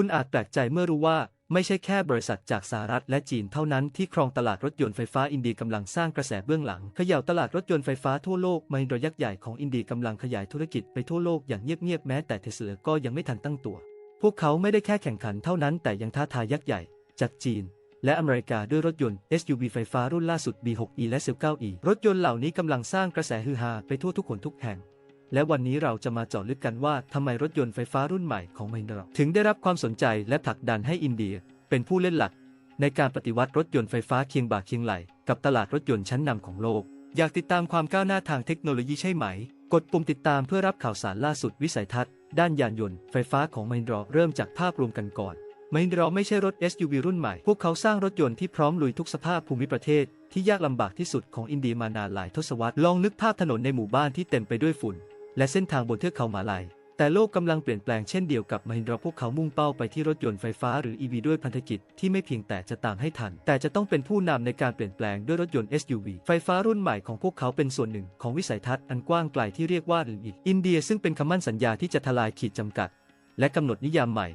คุณอาจแปลกใจเมื่อรู้ว่าไม่ใช่แค่บริษัทจากสหรัฐและจีนเท่านั้นที่ครองตลาดรถยนต์ไฟฟ้าอินเดียกำลังสร้างกระแสเบื้องหลังเขย่าตลาดรถยนต์ไฟฟ้าทั่วโลกมหินดยักษ์ใหญ่ของอินเดียกำลังขยายธุรกิจไปทั่วโลกอย่างเงียบๆแม้แต่เทสลาก็ยังไม่ทันตั้งตัว พวกเขาไม่ได้แค่แข่งขันเท่านั้นแต่ยังท้าทายยักษ์ใหญ่ จากจีน และอเมริกาด้วยรถยนต์ SUV ไฟฟ้ารุ่นล่าสุด B6e และ c 9e รถยนต์เหล่านี้กำลังสร้างกระแสฮือฮาไปทั่วทุกคนทุกแห่ง และวันนี้เราจะมาเจาะลึกกันว่าทำไมรถยนต์ไฟฟ้ารุ่นใหม่ของมหินดราถึงได้รับความสนใจและผลักดันให้อินเดีย เป็นผู้เล่นหลัก ในการปฏิวัติรถยนต์ไฟฟ้าเคียงบ่าเคียงไหล กับตลาดรถยนต์ชั้นนำของโลก อยากติดตามความก้าวหน้าทางเทคโนโลยีใช่ไหม กดปุ่มติดตามเพื่อรับข่าวสารล่าสุดวิสัยทัศน์ ด้านยานยนต์ไฟฟ้าของมหินดราเริ่มจากภาพรวมกันก่อนมหินดราไม่ใช่รถ SUV รุ่นใหม่ พวกเขาสร้างรถยนต์ที่พร้อมลุยทุกสภาพภูมิประเทศที่ยากลำบากที่สุดของอินเดียมานานหลายทศวรรษ ลองนึกภาพถนนในหมู่บ้านที่เต็มไปด้วยฝุ่น และเส้นทางบนเทือกเขาหมาลัยแต่โลกกำลังเปลี่ยนแปลงเช่นเดียวกับมหินดราพวกเขามุ่งเป้าไปที่รถยนต์ไฟฟ้าหรือ EV ด้วยพันธกิจที่ไม่เพียงแต่จะตามให้ทัน แต่จะต้องเป็นผู้นำในการเปลี่ยนแปลงด้วยรถยนต์ SUV ไฟฟ้ารุ่นใหม่ของพวกเขาเป็นส่วนหนึ่งของวิสัยทัศน์อันกว้างไกลที่เรียกว่าอินอินเดียซึ่งเป็นคำมั่นสัญญาที่จะทลายขีดจำกัด และกำหนดนิยามใหม่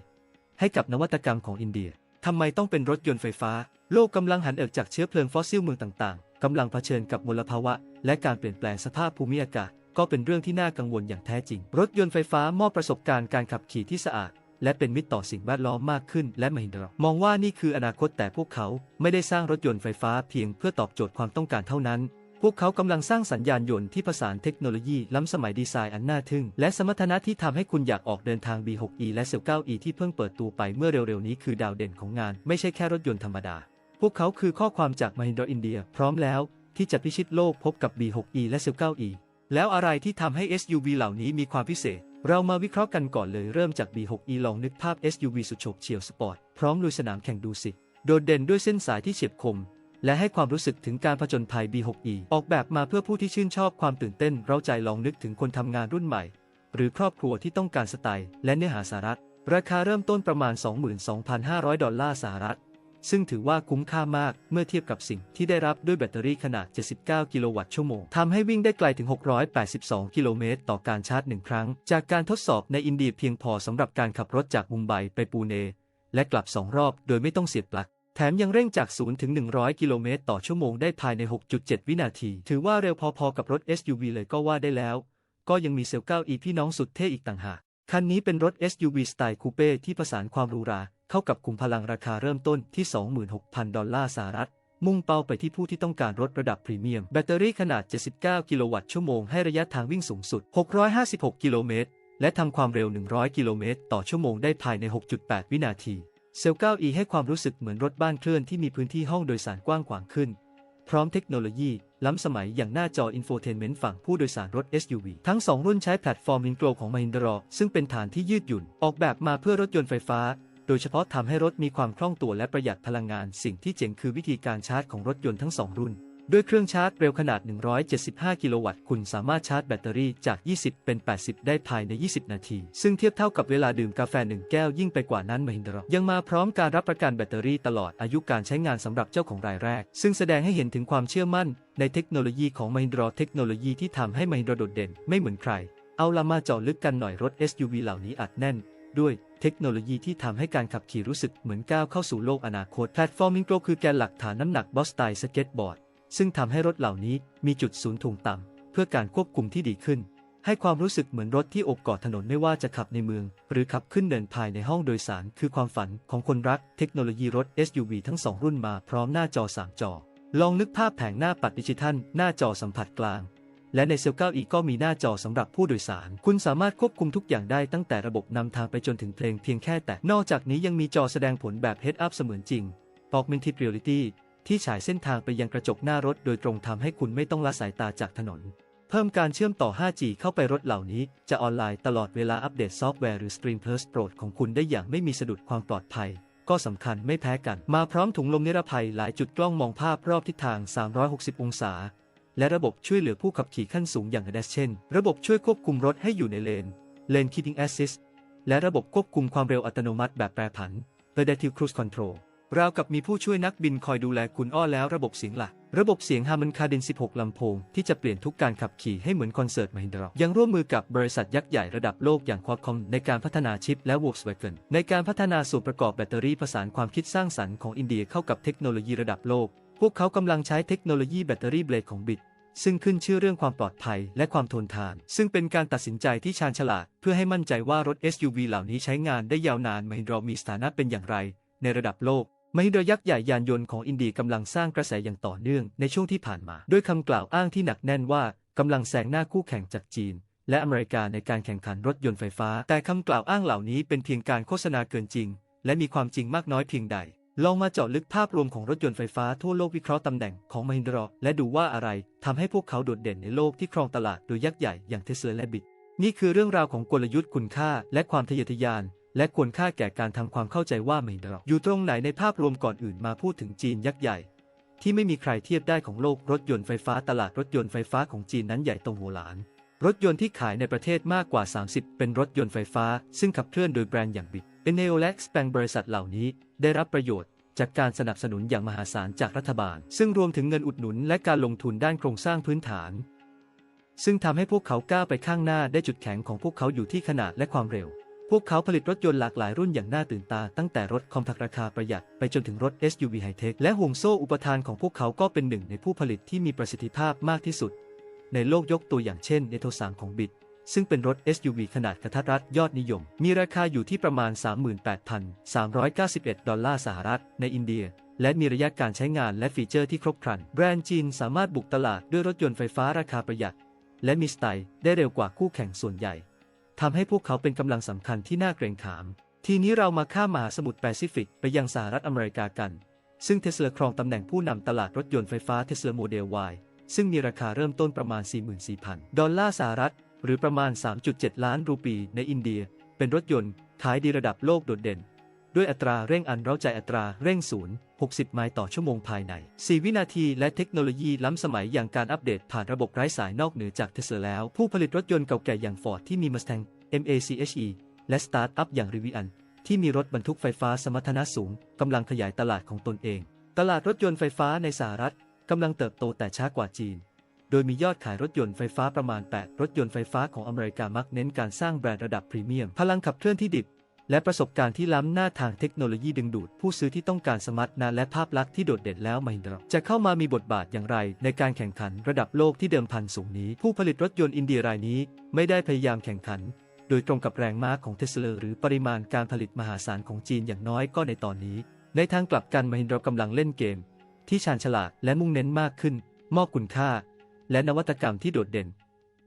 ให้กับนวัตกรรมของอินเดียทำไมต้องเป็นรถยนต์ไฟฟ้า โลกกำลังหันออกจากเชื้อเพลิงฟอสซิลเมืองต่างๆกำลังเผชิญกับมลภาวะ และการเปลี่ยนแปลงสภาพภูมิอากาศ ก็เป็นเรื่องที่น่ากังวลอย่างแท้จริง รถยนต์ไฟฟ้ามอบประสบการณ์การขับขี่ที่สะอาด และเป็นมิตรต่อสิ่งแวดล้อมมากขึ้น และมหินดรมองว่านี่คืออนาคตแต่พวกเขาไม่ได้สร้างรถยนต์ไฟฟ้าเพียงเพื่อตอบโจทย์ความต้องการเท่านั้น พวกเขากำลังสร้างสัญญาณยนต์ที่ผสานเทคโนโลยีล้ำสมัยดีไซน์อันน่าทึ่ง และสมรรถนะที่ทำให้คุณอยากออกเดินทาง B6e และ c 9e ที่เพิ่งเปิดตัวไปเมื่อเร็วๆนี้คือดาวเด่นของงาน ไม่ใช่แค่รถยนต์ธรรมดา พวกเขาคือข้อความจากมหินดรอินเดียพร้อมแล้วที่จะพิชิตโลกพบกับ B6e และ c 9e แล้วอะไรที่ทำให้ SUV เหล่านี้มีความพิเศษ เรามาวิเคราะห์กันก่อนเลยเริ่มจาก B6e ลองนึกภาพ SUV สุดโฉบเฉี่ยวสปอร์ต พร้อมลุยสนามแข่งดูสิ โดดเด่นด้วยเส้นสายที่เฉียบคม และให้ความรู้สึกถึงการผจญภัย B6e ออกแบบมาเพื่อผู้ที่ชื่นชอบความตื่นเต้น เราใจลองนึกถึงคนทำงานรุ่นใหม่ หรือครอบครัวที่ต้องการสไตล์และเนื้อหาสาระราคาเริ่มต้นประมาณ 22,500 ดอลลาร์สหรัฐ ซึ่งถือว่าคุ้มค่ามากเมื่อเทียบกับสิ่งที่ได้รับด้วยแบตเตอรี่ขนาด 79 กิโลวัตต์ชั่วโมงทำให้วิ่งได้ไกลถึง 682 กิโลเมตรต่อการชาร์จหนึ่งครั้ง จากการทดสอบในอินเดียเพียงพอสำหรับการขับรถจากมุมไบไปปูเน และกลับ2รอบโดยไม่ต้องเสียบปลั๊กแถมยังเร่งจาก 0 ถึง 100 กิโลเมตรต่อชั่วโมงได้ภายใน 6.7 วินาที ถือว่าเร็วพอๆกับรถ SUV เลยก็ว่าได้แล้ว ก็ยังมีเซลล์ 9e พี่น้องสุดเท่อีกต่างหาก คันนี้เป็นรถ SUV สไตล์คูเป้ที่ผสานความหรูหรา เข้ากับคุมพลังราคาเริ่มต้นที่ 26,000 ดอลลาร์สหรัฐ มุ่งเป้าไปที่ผู้ที่ต้องการรถระดับพรีเมียม แบตเตอรี่ขนาด 79 กิโลวัตต์ชั่วโมงให้ระยะทางวิ่งสูงสุด 656 กิโลเมตร และทำความเร็ว 100 กิโลเมตร ต่อชั่วโมงได้ภายใน 6.8 วินาที เซล 9e ให้ความรู้สึกเหมือนรถบ้านเคลื่อนที่มีพื้นที่ห้องโดยสารกว้างขวางขึ้น พร้อมเทคโนโลยี ล้ำสมัยอย่างหน้าจออินโฟเทนเมนต์ฝั่งผู้โดยสารรถ SUV ทั้ง 2 รุ่นใช้แพลตฟอร์ม Ingro ของ Mahindra ซึ่งเป็นฐานที่ยืดหยุ่น ออกแบบมาเพื่อรถยนต์ไฟฟ้า โดยเฉพาะทำให้รถมีความคล่องตัวและประหยัดพลังงาน สิ่งที่เจ๋งคือวิธีการชาร์จของรถยนต์ทั้ง2รุ่น ด้วยเครื่องชาร์จเร็วขนาด 175 กิโลวัตต์ คุณสามารถชาร์จแบตเตอรี่จาก 20 เป็น 80 ได้ภายใน 20 นาที ซึ่งเทียบเท่ากับเวลาดื่มกาแฟ 1 แก้วยิ่งไปกว่านั้นมหินดรยังมาพร้อมการรับประกันแบตเตอรี่ตลอดอายุการใช้งานสำหรับเจ้าของรายแรก ซึ่งแสดงให้เห็นถึงความเชื่อมั่น ในเทคโนโลยีของมหินดรเทคโนโลยีที่ทำให้มหินดรโดดเด่น ไม่เหมือนใคร เอาละมาเจาะลึกกันหน่อยรถ SUV เหล่านี้อัดแน่น ด้วยเทคโนโลยีที่ทำให้การขับขี่รู้สึกเหมือนก้าวเข้าสู่โลกอนาคตแพลตฟอร์มมิงโกรคือแกนหลักฐานน้ำหนักบอสไตล์สเก็ตบอร์ด ซึ่งทำให้รถเหล่านี้มีจุดศูนย์ถ่วงต่ำเพื่อการควบคุมที่ดีขึ้น ให้ความรู้สึกเหมือนรถที่โอบกอดถนนไม่ว่าจะขับในเมือง หรือขับขึ้นเดินภายในห้องโดยสาร คือความฝันของคนรักเทคโนโลยีรถ SUV ทั้งสองรุ่นมาพร้อมหน้าจอ3จอลองนึกภาพแผงหน้าปัดดิจิทัล หน้าจอสัมผัสกลาง และในเซล9อีกก็มีหน้าจอสำหรับผู้โดยสาร คุณสามารถควบคุมทุกอย่างได้ตั้งแต่ระบบนำทางไปจนถึงเพลงเพียงแค่แต่ นอกจากนี้ยังมีจอแสดงผลแบบ Head Up เสมือนจริง Augmented Reality ที่ฉายเส้นทางไปยังกระจกหน้ารถโดยตรงทำให้คุณไม่ต้องละสายตาจากถนน เพิ่มการเชื่อมต่อ 5G เข้าไปรถเหล่านี้ จะออนไลน์ตลอดเวลาอัปเดตซอฟต์แวร์หรือสตรีมเพลสโปรดของคุณได้อย่างไม่มีสะดุดความปลอดภัยก็สำคัญไม่แพ้กัน มาพร้อมถุงลมนิรภัยหลายจุดกล้องมองภาพรอบทิศทาง 360 องศา และระบบช่วยเหลือผู้ขับขี่ขั้นสูงอย่าง ADAS เช่น ระบบช่วยควบคุมรถให้อยู่ในเลน Lane Keeping Assist และระบบควบคุมความเร็วอัตโนมัติแบบแปรผัน Adaptive Cruise Control ราวกับมีผู้ช่วยนักบินคอยดูแลคุณอ้อแล้วระบบเสียงล่ะระบบเสียงฮามันคาเดน 16 ลำโพง ที่จะเปลี่ยนทุกการขับขี่ให้เหมือนคอนเสิร์ตมหินดรายังร่วมมือกับบริษัทยักษ์ใหญ่ระดับโลกอย่างควอคอมในการพัฒนาชิปและ Volkswagen ในการพัฒนาส่วนประกอบแบตเตอรี่ผสานความคิดสร้างสรรค์ของอินเดียเข้ากับเทคโนโลยีระดับโลก วกเขากำลังใช้เทคโนโลยีแบตเตอรี่เบลดของบิตซึ่งขึ้นชื่อเรื่องความปลอดภัยและความทนทาน ซึ่งเป็นการตัดสินใจที่ชาญฉลาด เพื่อให้มั่นใจว่ารถ SUV เหล่านี้ใช้งานได้ยาวนานมหินดรามีสถานะเป็นอย่างไร ในระดับโลกมหินดรายักษ์ใหญ่ยานยนต์ของอินเดียกำลังสร้างกระแสอย่างต่อเนื่องในช่วงที่ผ่านมา ด้วยคำกล่าวอ้างที่หนักแน่นว่ากำลังแซงหน้าคู่แข่งจากจีน และอเมริกาในการแข่งขันรถยนต์ไฟฟ้า แต่คำกล่าวอ้างเหล่านี้เป็นเพียงการโฆษณาเกินจริง และมีความจริงมากน้อยเพียงใด ลองมาเจาะลึกภาพรวมของรถยนต์ไฟฟ้าทั่วโลกวิเคราะห์ตำแหน่งของมหินดราและดูว่าอะไรทำให้พวกเขาโดดเด่นในโลกที่ครองตลาดโดยยักษ์ใหญ่อย่างเทสลาและบิตนี่คือเรื่องราวของกลยุทธ์คุณค่า และความทะเยอทะยาน และควรค่าแก่การทำความเข้าใจว่ามหินดราอยู่ตรงไหนในภาพรวมก่อนอื่นมาพูดถึงจีนยักษ์ใหญ่ ที่ไม่มีใครเทียบได้ของโลกรถยนต์ไฟฟ้าตลาดรถยนต์ไฟฟ้าของจีนนั้นใหญ่โตโหฬารรถยนต์ที่ขายในประเทศมากกว่า 30 เป็นรถยนต์ไฟฟ้า ซึ่งขับเคลื่อนโดยแบรนด์อย่างบิตเอเนโอและสแปงบริษัทเหล่านี้ ได้รับประโยชน์จากการสนับสนุนอย่างมหาศาลจากรัฐบาล ซึ่งรวมถึงเงินอุดหนุนและการลงทุนด้านโครงสร้างพื้นฐาน ซึ่งทำให้พวกเขาก้าวไปข้างหน้าได้จุดแข็งของพวกเขาอยู่ที่ขนาดและความเร็ว พวกเขาผลิตรถยนต์หลากหลายรุ่นอย่างน่าตื่นตา ตั้งแต่รถคอมแพคราคาประหยัดไปจนถึงรถ SUV ไฮเทคและห่วงโซ่อุปทานของพวกเขาก็เป็นหนึ่งในผู้ผลิตที่มีประสิทธิภาพมากที่สุด ในโลกยกตัวอย่างเช่นเนโทสามของบิต ซึ่งเป็นรถ SUV ขนาดกระทัดรัดยอดนิยม มีราคาอยู่ที่ประมาณ 38,391 ดอลลาร์สหรัฐ ในอินเดีย และมีระยะการใช้งานและฟีเจอร์ที่ครบครัน แบรนด์จีนสามารถบุกตลาดด้วยรถยนต์ไฟฟ้าราคาประหยัด และมีสไตล์ได้เร็วกว่าคู่แข่งส่วนใหญ่ทำให้พวกเขาเป็นกำลังสำคัญที่น่าเกรงขาม ทีนี้เรามาข้ามมหาสมุทรแปซิฟิกไปยังสหรัฐอเมริกากัน ซึ่งเทสลาครองตำแหน่งผู้นำตลาดรถยนต์ไฟฟ้าเทสลาโมเดล Y ซึ่งมีราคาเริ่มต้นประมาณ 44,000 ดอลลาร์สหรัฐ หรือประมาณ 3.7 ล้านรูปีในอินเดีย เป็นรถยนต์ขายดีระดับโลกโดดเด่น ด้วยอัตราเร่งอันเร้าใจอัตราเร่งศูนย์60 ไมล์ต่อชั่วโมงภายใน 4 วินาที และเทคโนโลยีล้ำสมัยอย่างการอัปเดตผ่านระบบไร้สายนอกเหนือจากเทสลาแล้ว ผู้ผลิตรถยนต์เก่าแก่อย่าง Ford ที่มี Mustang MACHE และสตาร์ทอัพอย่าง Rivian ที่มีรถบรรทุกไฟฟ้าสมรรถนะสูงกำลังขยายตลาดของตนเอง ตลาดรถยนต์ไฟฟ้าในสหรัฐกำลังเติบโตแต่ช้ากว่าจีน โดยมียอดขายรถยนต์ไฟฟ้าประมาณ 8 รถยนต์ไฟฟ้าของอเมริกามักเน้นการสร้างแบรนด์ระดับพรีเมียม พลังขับเคลื่อนที่ดิบ และประสบการณ์ที่ล้ำหน้าทางเทคโนโลยีดึงดูด ผู้ซื้อที่ต้องการสมรรถนะและภาพลักษณ์ที่โดดเด่นแล้วมหินดราจะเข้ามามีบทบาทอย่างไร ในการแข่งขันระดับโลกที่เดิมพันสูงนี้ ผู้ผลิตรถยนต์อินเดียรายนี้ ไม่ได้พยายามแข่งขันโดยตรงกับแรงม้าของเทสลาหรือปริมาณการผลิตมหาศาลของจีนอย่างน้อยก็ในตอนนี้ ในทางกลับกันมหินดรากำลังเล่นเกม ที่ชาญฉลาดและมุ่งเน้นมากขึ้น มอบคุณค่า และนวัตกรรมที่โดดเด่น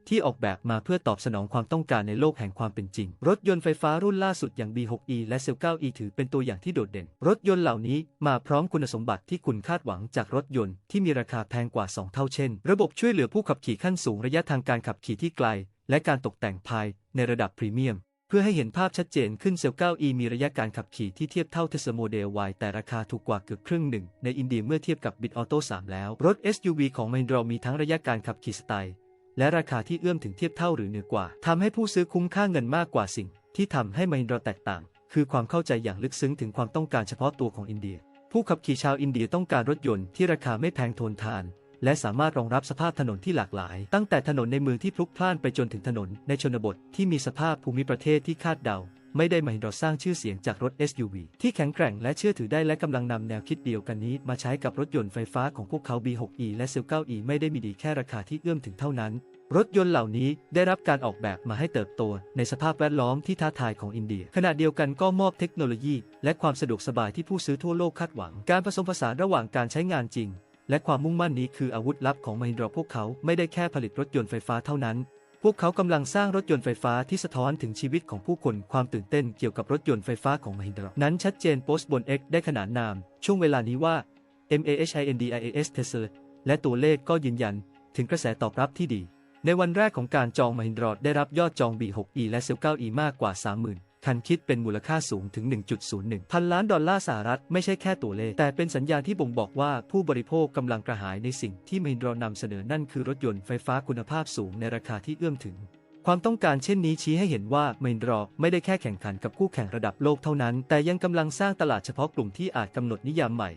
ที่ออกแบบมาเพื่อตอบสนองความต้องการในโลกแห่งความเป็นจริง รถยนต์ไฟฟ้ารุ่นล่าสุดอย่าง B6e และ Cell 9e ถือเป็นตัวอย่างที่โดดเด่น รถยนต์เหล่านี้มาพร้อมคุณสมบัติที่คุณคาดหวังจากรถยนต์ที่มีราคาแพงกว่า 2 เท่าเช่น ระบบช่วยเหลือผู้ขับขี่ขั้นสูงระยะทางการขับขี่ที่ไกล และการตกแต่งภายในระดับพรีเมียม เพื่อให้เห็นภาพชัดเจนขึ้นเซล 9e มีระยะการขับขี่ที่เทียบเท่า Tesla Model Y แต่ราคาถูกกว่าเกือบครึ่งหนึ่ง ในอินเดียเมื่อเทียบกับ Bit Auto 3 แล้ว รถ SUV ของ Mahindra มีทั้งระยะการขับขี่สไตล์ และราคาที่เอื้อมถึงเทียบเท่าหรือเหนือกว่าทำให้ผู้ซื้อคุ้มค่าเงินมากกว่าสิ่ง ที่ทำให้ Mahindra แตกต่าง คือความเข้าใจอย่างลึกซึ้งถึงความต้องการเฉพาะตัวของอินเดีย ผู้ขับขี่ชาวอินเดียต้องการรถยนต์ที่ราคาไม่แพงทนทาน และสามารถรองรับสภาพถนนที่หลากหลาย ตั้งแต่ถนนในเมืองที่พลุกพล่านไปจนถึงถนนในชนบทที่มีสภาพภูมิประเทศที่คาดเดาไม่ได้มาหินดรสร้างชื่อเสียงจากรถ SUV ที่แข็งแกร่งและเชื่อถือได้และกำลังนำแนวคิดเดียวกันนี้ มาใช้กับรถยนต์ไฟฟ้าของพวกเขา B6e และ Cell 9e ไม่ได้มีดีแค่ราคาที่เอื้อมถึงเท่านั้น รถยนต์เหล่านี้ได้รับการออกแบบมาให้เติบโต ในสภาพแวดล้อมที่ท้าทายของอินเดีย ขณะเดียวกันก็มอบเทคโนโลยี และความสะดวกสบายที่ผู้ซื้อทั่วโลกคาดหวัง การผสมผสานระหว่างการใช้งานจริง และความมุ่งมั่นนี้คืออาวุธลับของมหินดรพวกเขาไม่ได้แค่ผลิตรถยนต์ไฟฟ้าเท่านั้น พวกเขากำลังสร้างรถยนต์ไฟฟ้าที่สะท้อนถึงชีวิตของผู้คน ความตื่นเต้นเกี่ยวกับรถยนต์ไฟฟ้าของมหินดรนั้นชัดเจนโพสต์บน X ได้ขนานนาม ช่วงเวลานี้ว่า MAHINDIAS Tesla และตัวเลขก็ยืนยัน ถึงกระแสตอบรับที่ดี ในวันแรกของการจองมหินดรได้รับยอดจอง B6e และ C9E มากกว่า 30,000 คันคิดเป็นมูลค่าสูงถึง 1.01 พันล้านดอลลาร์สหรัฐไม่ใช่แค่ตัวเลข แต่เป็นสัญญาณที่บ่งบอกว่าผู้บริโภคกำลังกระหายในสิ่งที่มินดรนำเสนอนั่นคือรถยนต์ไฟฟ้าคุณภาพสูงในราคาที่เอื้อมถึง ความต้องการเช่นนี้ชี้ให้เห็นว่าเมนรอไม่ได้แค่แข่งขันกับคู่แข่งระดับโลกเท่านั้น แต่ยังกำลังสร้างตลาดเฉพาะกลุ่มที่อาจกำหนดนิยามใหม่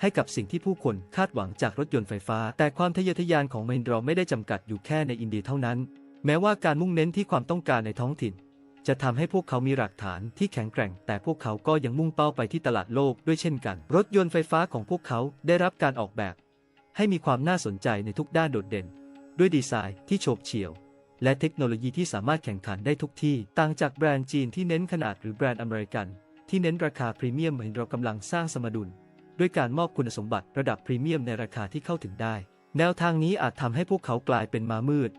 ให้กับสิ่งที่ผู้คนคาดหวังจากรถยนต์ไฟฟ้า แต่ความทะเยอทะยานของเมนรอไม่ได้จำกัดอยู่แค่ในอินเดียเท่านั้น แม้ว่าการมุ่งเน้นที่ความต้องการในท้องถิ่น จะทำให้พวกเขามีหลักฐานที่แข็งแกร่ง แต่พวกเขาก็ยังมุ่งเป้าไปที่ตลาดโลกด้วยเช่นกัน รถยนต์ไฟฟ้าของพวกเขาได้รับการออกแบบ ให้มีความน่าสนใจในทุกด้านโดดเด่น ด้วยดีไซน์ที่โฉบเฉี่ยว และเทคโนโลยีที่สามารถแข่งขันได้ทุกที่ ต่างจากแบรนด์จีนที่เน้นขนาดหรือแบรนด์อเมริกัน ที่เน้นราคาพรีเมียมเหมือนเรากำลังสร้างสมดุล ด้วยการมอบคุณสมบัติระดับพรีเมียมในราคาที่เข้าถึงได้ แนวทางนี้อาจทำให้พวกเขากลายเป็นมามืด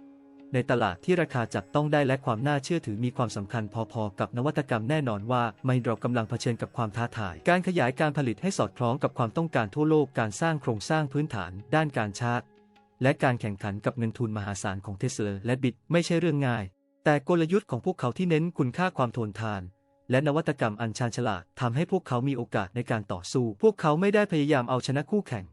ในตลาดที่ราคาจับต้องได้และความน่าเชื่อถือมีความสำคัญพอๆ กับนวัตกรรมแน่นอนว่าไมโดรกำลังเผชิญกับความท้าทาย การขยายการผลิตให้สอดคล้องกับความต้องการทั่วโลกการสร้างโครงสร้างพื้นฐาน ด้านการชาร์จและการแข่งขันกับเงินทุนมหาศาลของเทสลาและบิตไม่ใช่เรื่องง่าย แต่กลยุทธ์ของพวกเขาที่เน้นคุณค่าความทนทาน และนวัตกรรมอันชาญฉลาดทำให้พวกเขามีโอกาสในการต่อสู้ พวกเขาไม่ได้พยายามเอาชนะคู่แข่ง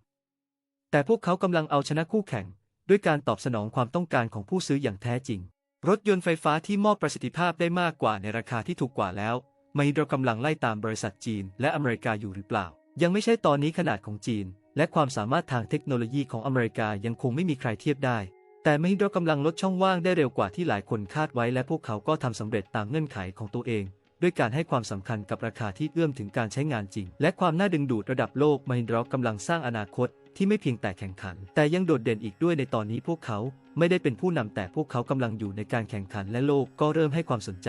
แต่พวกเขากำลังเอาชนะคู่แข่ง ด้วยการตอบสนองความต้องการของผู้ซื้ออย่างแท้จริง รถยนต์ไฟฟ้าที่มอบประสิทธิภาพได้มากกว่าในราคาที่ถูกกว่าแล้วไมโดรกำลังไล่ตามบริษัทจีน และอเมริกาอยู่หรือเปล่า ยังไม่ใช่ตอนนี้ขนาดของจีน และความสามารถทางเทคโนโลยีของอเมริกายังคงไม่มีใครเทียบได้ แต่ไมโดรกำลังลดช่องว่างได้เร็วกว่าที่หลายคนคาดไว้ และพวกเขาก็ทำสำเร็จตามเงื่อนไขของตัวเอง ด้วยการให้ความสำคัญกับราคาที่เอื้อมถึงการใช้งานจริง และความน่าดึงดูดระดับโลกไมโดรกำลังสร้างอนาคต ที่ไม่เพียงแต่แข่งขัน แต่ยังโดดเด่นอีกด้วยในตอนนี้พวกเขาไม่ได้เป็นผู้นำแต่พวกเขากำลังอยู่ในการแข่งขันและโลกก็เริ่มให้ความสนใจ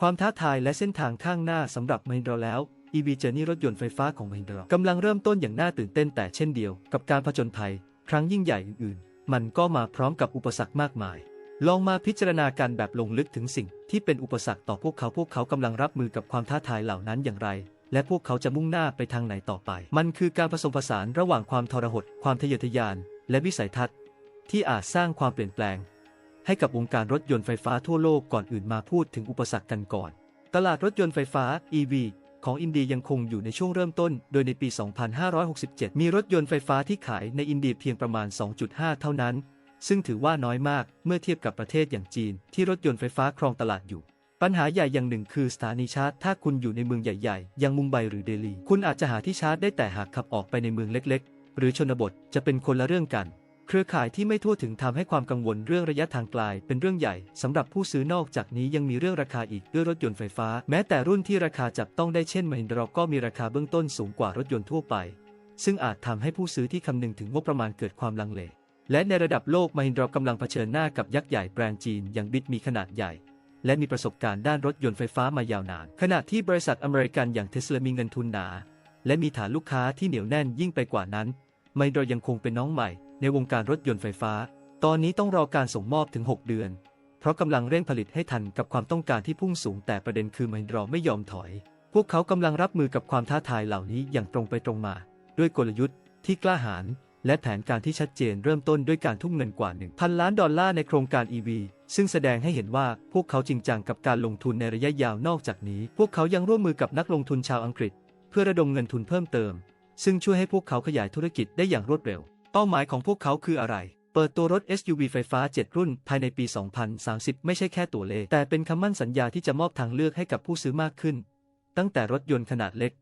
ความท้าทายและเส้นทางข้างหน้าสำหรับ Mahindra แล้ว EV Journey รถยนต์ไฟฟ้าของ Mahindra กำลังเริ่มต้นอย่างน่าตื่นเต้นแต่เช่นเดียว กับการผจญภัย ครั้งยิ่งใหญ่อื่นๆ มันก็มาพร้อมกับอุปสรรคมากมาย ลองมาพิจารณากันแบบลงลึกถึงสิ่ง ที่เป็นอุปสรรคต่อพวกเขาพวกเขากำลังรับมือกับความท้าทายเหล่านั้นอย่างไร และพวกเขาจะมุ่งหน้าไปทางไหนต่อไป มันคือการผสมผสานระหว่างความทรหด ความทะเยอทะยาน และวิสัยทัศน์ ที่อาจสร้างความเปลี่ยนแปลง ให้กับวงการรถยนต์ไฟฟ้าทั่วโลกก่อนอื่นมาพูดถึงอุปสรรคกันก่อน ตลาดรถยนต์ไฟฟ้า EV ของอินเดียยังคงอยู่ในช่วงเริ่มต้น โดยในปี 2567 มีรถยนต์ไฟฟ้าที่ขายในอินเดียเพียงประมาณ 2.5 เท่านั้น ซึ่งถือว่าน้อยมากเมื่อเทียบกับประเทศอย่างจีน ที่รถยนต์ไฟฟ้าครองตลาดอยู่ ปัญหาใหญ่อย่างหนึ่งคือสถานีชาร์จ ถ้าคุณอยู่ในเมืองใหญ่ๆ อย่างมุมไบหรือเดลี คุณอาจจะหาที่ชาร์จได้แต่หากขับออกไปในเมืองเล็กๆ หรือชนบทจะเป็นคนละเรื่องกัน เครือข่ายที่ไม่ทั่วถึงทำให้ความกังวลเรื่องระยะทางไกลเป็นเรื่องใหญ่สำหรับผู้ซื้อนอกจากนี้ยังมีเรื่องราคาอีกด้วยรถยนต์ไฟฟ้า แม้แต่รุ่นที่ราคาจับต้องได้เช่นม h ินดรก็มีราคาเบื้องต้นสูงกว่ารถยนต์ทั่วไป ซึ่งอาจทำให้ผู้ซื้อที่คำนึงถึงงบประมาณเกิดความลังเลและในระดับโลกม h ินดรกำลังเผชิญหน้ากับยักษ์ใหญ่แบรนด์จีนอย่างบิตมีขนาดใหญ่ และมีประสบการณ์ด้านรถยนต์ไฟฟ้ามายาวนาน ขณะที่บริษัทอเมริกันอย่างเทสลามีเงินทุนหนา และมีฐานลูกค้าที่เหนียวแน่นยิ่งไปกว่านั้นไมโดรยังคงเป็นน้องใหม่ ในวงการรถยนต์ไฟฟ้า ตอนนี้ต้องรอการส่งมอบถึง 6 เดือน เพราะกำลังเร่งผลิตให้ทันกับความต้องการที่พุ่งสูง แต่ประเด็นคือไมโดรไม่ยอมถอย พวกเขากำลังรับมือกับความท้าทายเหล่านี้อย่างตรงไปตรงมา ด้วยกลยุทธ์ที่กล้าหาญ และแผนการที่ชัดเจนเริ่มต้นด้วยการทุ่มเงินกว่า 1,000 ล้านดอลลาร์ในโครงการ EV ซึ่งแสดงให้เห็นว่าพวกเขาจริงจังกับการลงทุนในระยะยาวนอกจากนี้ พวกเขายังร่วมมือกับนักลงทุนชาวอังกฤษ เพื่อระดมเงินทุนเพิ่มเติม ซึ่งช่วยให้พวกเขาขยายธุรกิจได้อย่างรวดเร็ว เป้าหมายของพวกเขาคืออะไร เปิดตัวรถ SUV ไฟฟ้า 7 รุ่น ภายในปี 2030 ไม่ใช่แค่ตัวเลข แต่เป็นคำมั่นสัญญาที่จะมอบทางเลือกให้กับผู้ซื้อมากขึ้น ตั้งแต่รถยนต์ขนาดเล็ก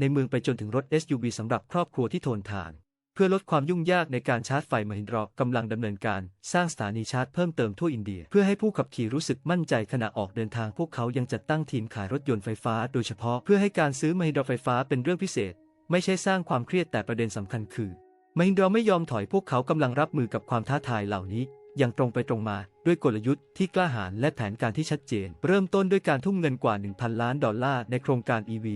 ในเมืองไปจนถึงรถ SUV สำหรับครอบครัวที่ทนทาน เพื่อลดความยุ่งยากในการชาร์จไฟมหินดรอกำลังดำเนินการ สร้างสถานีชาร์จเพิ่มเติมทั่วอินเดีย เพื่อให้ผู้ขับขี่รู้สึกมั่นใจขณะออกเดินทางพวกเขายังจัดตั้งทีมขายรถยนต์ไฟฟ้า โดยเฉพาะเพื่อให้การซื้อมหินดรไฟฟ้าเป็นเรื่องพิเศษ ไม่ใช่สร้างความเครียดแต่ประเด็นสำคัญคือมหินดรไม่ยอมถอยพวกเขากำลังรับมือกับความท้าทายเหล่านี้อย่างตรงไปตรงมาด้วยกลยุทธ์ที่กล้าหาญและแผนการที่ชัดเจน เริ่มต้นด้วยการทุ่มเงินกว่า 1,000 ล้านดอลลาร์ในโครงการ EV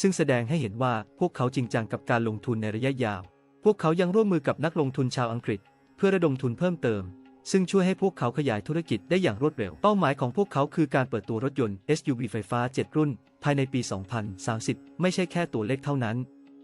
ซึ่งแสดงให้เห็นว่าพวกเขาจริงจังกับการลงทุนในระยะยาว พวกเขายังร่วมมือกับนักลงทุนชาวอังกฤษ เพื่อระดมทุนเพิ่มเติม ซึ่งช่วยให้พวกเขาขยายธุรกิจได้อย่างรวดเร็ว เป้าหมายของพวกเขาคือการเปิดตัวรถยนต์ SUV ไฟฟ้า 7 รุ่น ภายในปี 2030 ไม่ใช่แค่ตัวเลขเท่านั้น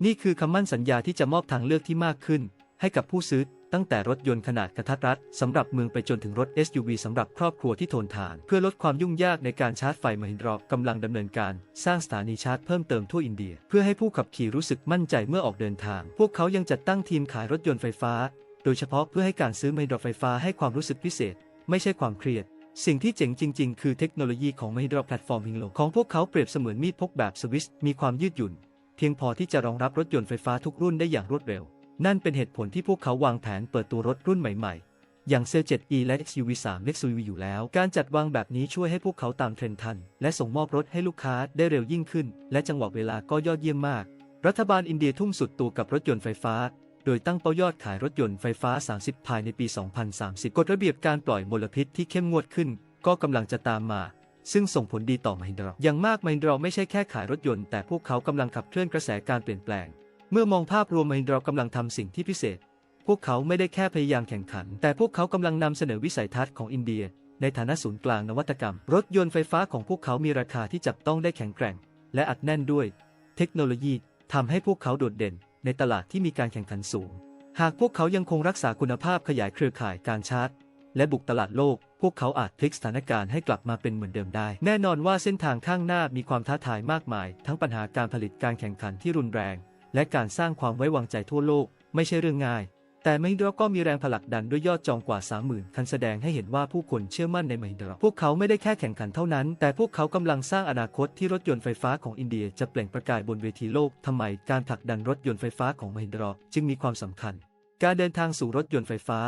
นี่คือคำมั่นสัญญาที่จะมอบทางเลือกที่มากขึ้น ให้กับผู้ซื้อตั้งแต่รถยนต์ขนาดกระทัดรัดสำหรับเมืองไปจนถึงรถ SUV สำหรับครอบครัวที่ทนทาน เพื่อลดความยุ่งยากในการชาร์จไฟมหินดรอกำลังดำเนินการ สร้างสถานีชาร์จเพิ่มเติมทั่วอินเดีย เพื่อให้ผู้ขับขี่รู้สึกมั่นใจเมื่อออกเดินทาง พวกเขายังจัดตั้งทีมขายรถยนต์ไฟฟ้า โดยเฉพาะเพื่อให้การซื้อมหินดรไฟฟ้าให้ความรู้สึกพิเศษ ไม่ใช่ความเครียดสิ่งที่เจ๋งจริง ๆ คือเทคโนโลยีของ Mahindra Platform Hinglo ของพวกเขาเปรียบเสมือนมีดพกแบบสวิสมีความยืดหยุ่น เพียงพอที่จะรองรับรถยนต์ไฟฟ้าทุกรุ่นได้อย่างรวดเร็ว นั่นเป็นเหตุผลที่พวกเขาวางแผนเปิดตัวรถรุ่นใหม่ๆ อย่าง c e l 7 e และ XUV 3 XUV อยู่แล้ว การจัดวางแบบนี้ช่วยให้พวกเขาตามเทรนด์ทัน และส่งมอบรถให้ลูกค้าได้เร็วยิ่งขึ้น และจังหวะเวลาก็ยอดเยี่ยมมาก รัฐบาลอินเดียทุ่มสุดตัวกับรถยนต์ไฟฟ้า โดยตั้งเป้ายอดขายรถยนต์ไฟฟ้า 30 ภายในปี 2030 กฎระเบียบการปล่อยมลพิษที่เข้มงวดขึ้น ก็กำลังจะตามมาซึ่งส่งผลดีต่อมหินดราอย่างมากมหินดราไม่ใช่แค่ขายรถยนต์ แต่พวกเขากำลังขับเคลื่อนกระแสการเปลี่ยนแปลง เมื่อมองภาพรวมมหินดรากำลังทำสิ่งที่พิเศษ พวกเขาไม่ได้แค่พยายามแข่งขัน แต่พวกเขากำลังนำเสนอวิสัยทัศน์ของอินเดีย ในฐานะศูนย์กลางนวัตกรรม รถยนต์ไฟฟ้าของพวกเขามีราคาที่จับต้องได้แข็งแกร่ง และอัดแน่นด้วย เทคโนโลยีทำให้พวกเขาโดดเด่น ในตลาดที่มีการแข่งขันสูง หากพวกเขายังคงรักษาคุณภาพขยายเครือข่ายการชาร์จ และบุกตลาดโลก พวกเขาอาจพลิกสถานการณ์ให้กลับมาเป็นเหมือนเดิมได้ แน่นอนว่าเส้นทางข้างหน้ามีความท้าทายมากมาย ทั้งปัญหาการผลิตการแข่งขันที่รุนแรง และการสร้างความไว้วางใจทั่วโลกไม่ใช่เรื่องง่าย แต่ไมหินดราก็มีแรงผลักดันด้วยยอดจองกว่า 30,000 คันแสดงให้เห็นว่าผู้คนเชื่อมั่นในมหินดราพวกเขาไม่ได้แค่แข่งขันเท่านั้น แต่พวกเขากำลังสร้างอนาคตที่รถยนต์ไฟฟ้าของอินเดียจะเปล่งประกายบนเวทีโลกทำไมการผลักดันรถยนต์ไฟฟ้าของมหินดราจึงมีความสำคัญ การเดินทางสู่รถยนต์ไฟฟ้า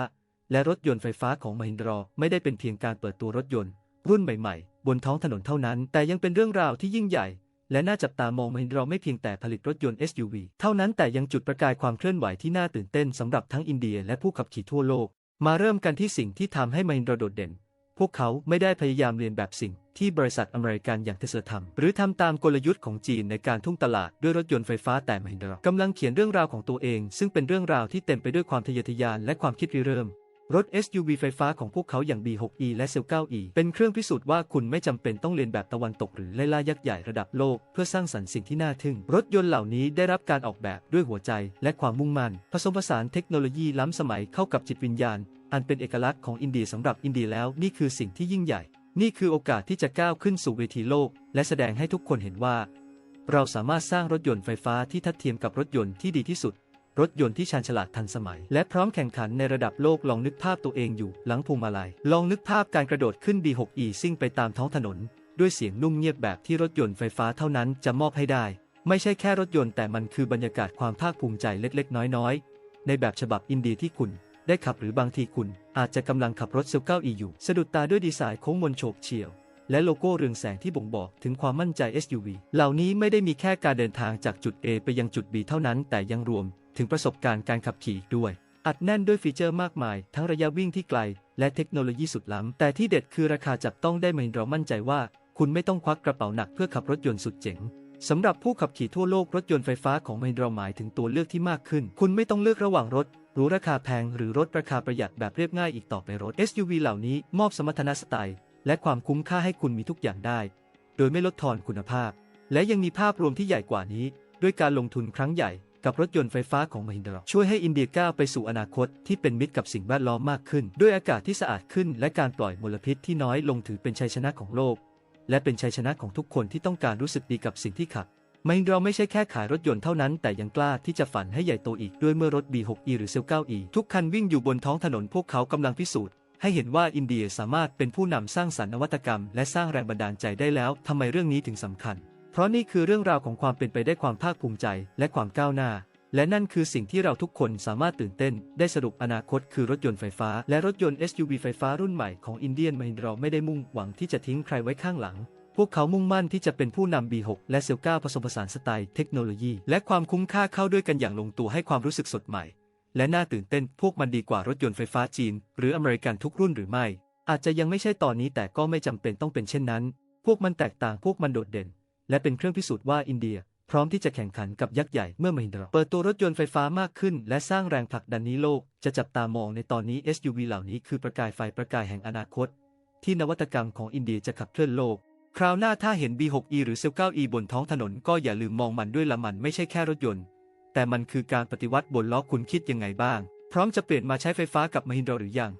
และรถยนต์ไฟฟ้าของมหินดราไม่ได้เป็นเพียงการเปิดตัวรถยนต์ รุ่นใหม่ ๆ บนท้องถนนเท่านั้น แต่ยังเป็นเรื่องราวที่ยิ่งใหญ่ และน่าจับตามองมหินราไม่เพียงแต่ผลิตรถยนต์ SUV เท่านั้นแต่ยังจุดประกายความเคลื่อนไหวที่น่าตื่นเต้นสำหรับทั้งอินเดียและผู้ขับขี่ทั่วโลก มาเริ่มกันที่สิ่งที่ทำให้มหินราโดดเด่น พวกเขาไม่ได้พยายามเรียนแบบสิ่งที่บริษัทอเมริกันอย่างเทสลาทำหรือทำตามกลยุทธ์ของจีนในการทุ่งตลาดด้วยรถยนต์ไฟฟ้าแต่มหินรากำลังเขียนเรื่องราวของตัวเอง ซึ่งเป็นเรื่องราวที่เต็มไปด้วยความทะเยอทะยานและความคิดริเริ่ม รถ SUV ไฟฟ้าของพวกเขาอย่าง B6e และ c e l 9e เป็นเครื่องพิสูจน์ว่าคุณไม่จำเป็นต้องเรียนแบบตะวันตกหรือไล่ล่ายักษ์ใหญ่ระดับโลก เพื่อสร้างสรรค์สิ่งที่น่าทึ่ง รถยนต์เหล่านี้ได้รับการออกแบบด้วยหัวใจและความมุ่งมั่น ผสมผสานเทคโนโลยีล้ำสมัยเข้ากับจิตวิญญาณ อันเป็นเอกลักษณ์ของอินเดียสำหรับอินเดียแล้วนี่คือสิ่งที่ยิ่งใหญ่ นี่คือโอกาสที่จะก้าวขึ้นสู่เวทีโลก และแสดงให้ทุกคนเห็นว่า เราสามารถสร้างรถยนต์ไฟฟ้าที่ทัดเทียมกับรถยนต์ที่ดีที่สุด รถยนต์ที่ชาญฉลาดทันสมัย และพร้อมแข่งขันในระดับโลกลองนึกภาพตัวเองอยู่หลังพวงมาลัย ลองนึกภาพการกระโดดขึ้น B6e ซิ่งไปตามท้องถนน ด้วยเสียงนุ่มเงียบแบบที่รถยนต์ไฟฟ้าเท่านั้นจะมอบให้ได้ ไม่ใช่แค่รถยนต์แต่มันคือบรรยากาศความภาคภูมิใจเล็ก ๆ น้อยๆ ในแบบฉบับอินเดียที่คุณได้ขับหรือบางทีคุณ อาจจะกำลังขับรถเซลเก้าอีอยู่สะดุดตาด้วยดีไซน์โค้งมนโฉบเฉี่ยว และโลโก้เรืองแสงที่บ่งบอกถึงความมั่นใจ SUV เหล่านี้ไม่ได้มีแค่การเดินทางจากจุด A ไปยังจุด B เท่านั้น แต่ยังรวม ถึงประสบการณ์การขับขี่ด้วยอัดแน่นด้วยฟีเจอร์มากมาย ทั้งระยะวิ่งที่ไกล และเทคโนโลยีสุดล้ำ แต่ที่เด็ดคือราคาจับต้องได้มหินเรามั่นใจว่า คุณไม่ต้องควักกระเป๋าหนักเพื่อขับรถยนต์สุดเจ๋งสำหรับผู้ขับขี่ทั่วโลกรถยนต์ไฟฟ้าของมหินเราหมายถึงตัวเลือกที่มากขึ้น คุณไม่ต้องเลือกระหว่างรถหรูราคาแพง หรือรถราคาประหยัดแบบเรียบง่ายอีกต่อไปรถ SUV เหล่านี้มอบสมรรถนะสไตล์ และความคุ้มค่าให้คุณมีทุกอย่างได้ โดยไม่ลดทอนคุณภาพ และยังมีภาพรวมที่ใหญ่กว่านี้ ด้วยการลงทุนครั้งใหญ่ กับรถยนต์ไฟฟ้าของมหินดราช่วยให้อินเดียก้าวไปสู่อนาคตที่เป็นมิตรกับสิ่งแวดล้อมมากขึ้น ด้วยอากาศที่สะอาดขึ้น และการปล่อยมลพิษที่น้อยลงถือเป็นชัยชนะของโลก และเป็นชัยชนะของทุกคนที่ต้องการรู้สึกดีกับสิ่งที่ขับมหินดราไม่ใช่แค่ขายรถยนต์เท่านั้น แต่ยังกล้าที่จะฝันให้ใหญ่โตอีกด้วยเมื่อรถ B6e หรือ c e l 9e ทุกคันวิ่งอยู่บนท้องถนนพวกเขากำลังพิสูจน์ให้เห็นว่าอินเดียสามารถเป็นผู้นำสร้างสรรค์นวัตกรรม และสร้างแรงบันดาลใจได้แล้วทำไมเรื่องนี้ถึงสำคัญ เพราะนี่คือเรื่องราวของความเป็นไปได้ความภาคภูมิใจและความก้าวหน้า และนั่นคือสิ่งที่เราทุกคนสามารถตื่นเต้น ได้สรุปอนาคตคือรถยนต์ไฟฟ้า และรถยนต์ SUV ไฟฟ้ารุ่นใหม่ของอินเดียนมหินดราไม่ได้มุ่งหวังที่จะทิ้งใครไว้ข้างหลัง พวกเขามุ่งมั่นที่จะเป็นผู้นำ B6 และเซล9ผสมผสานสไตล์เทคโนโลยี และความคุ้มค่าเข้าด้วยกันอย่างลงตัวให้ความรู้สึกสดใหม่ และน่าตื่นเต้นพวกมันดีกว่ารถยนต์ไฟฟ้าจีน หรืออเมริกันทุกรุ่นหรือไม่ อาจจะยังไม่ใช่ตอนนี้แต่ก็ไม่จำเป็นต้องเป็นเช่นนั้น พวกมันแตกต่างพวกมันโดดเด่น และเป็นเครื่องพิสูจน์ว่าอินเดีย พร้อมที่จะแข่งขันกับยักษ์ใหญ่เมื่อมหินดราเปิดตัวรถยนต์ไฟฟ้ามากขึ้น และสร้างแรงผลักดันนี้โลก จะจับตามองในตอนนี้ SUV เหล่านี้คือประกายไฟประกายแห่งอนาคต ที่นวัตกรรมของอินเดียจะขับเคลื่อนโลกคราวหน้าถ้าเห็น B6e หรือ c e l 9e บนท้องถนนก็อย่าลืมมองมันด้วยละมันไม่ใช่แค่รถยนต์ แต่มันคือการปฏิวัติบนล้อคุณคิดยังไงบ้าง พร้อมจะเปลี่ยนมาใช้ไฟฟ้ากับมหินดราหรือยัง